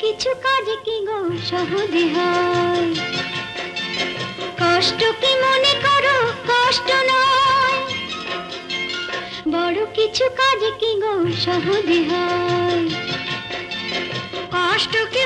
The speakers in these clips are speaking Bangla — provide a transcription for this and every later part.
কিছু কাজ কি গো সহজে হয়? কষ্ট কি মনে করো? কষ্ট নয়। বড় কিছু কাজ কি গো সহজে হয়? কষ্ট কি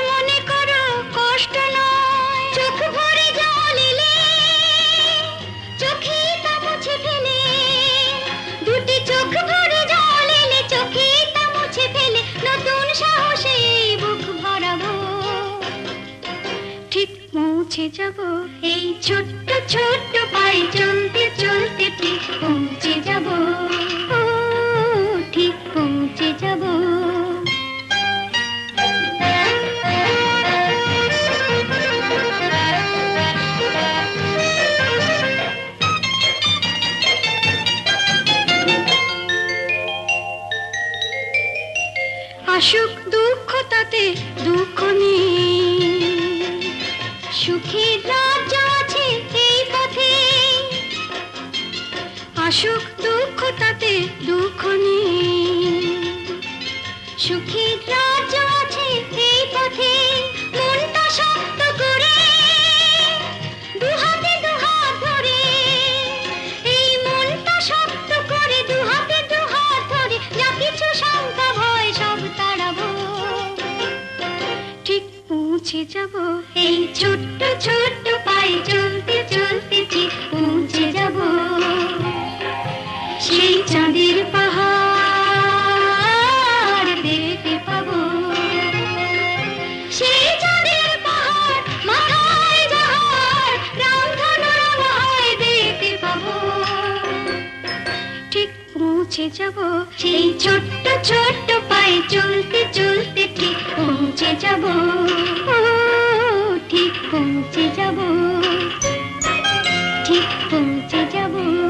পৌঁছে যাব, এই ছোট্ট ছোট্ট পায়ে চলতে চলতে ঠিক পৌঁছে যাব। ঠিক পৌঁছে যাব। আসুক দুঃখ তাতে, দুঃখ নেই সুখের রাজ্য আছে এই পথে। আসুক দুঃখ তাতে, দুঃখ নেই সুখের রাজ্য আছে এই পথে, মনটা শক্ত করে। দুহাতে দুহাত ধরে। এই মনটা শক্ত করে দুহাতে দুহাত ধরে। যা কিছু শঙ্কা ভয় সব তাড়াবো। ঠিক পৌঁছে যাব এই ছোট্ট সেই পাহাড় ঠিক পৌঁছে যাব, সেই ছোট্ট ছোট্ট পায়ে চলতে চলতে ঠিক পৌঁছে যাব। ঠিক পৌঁছে যাব। ঠিক পৌঁছে যাব।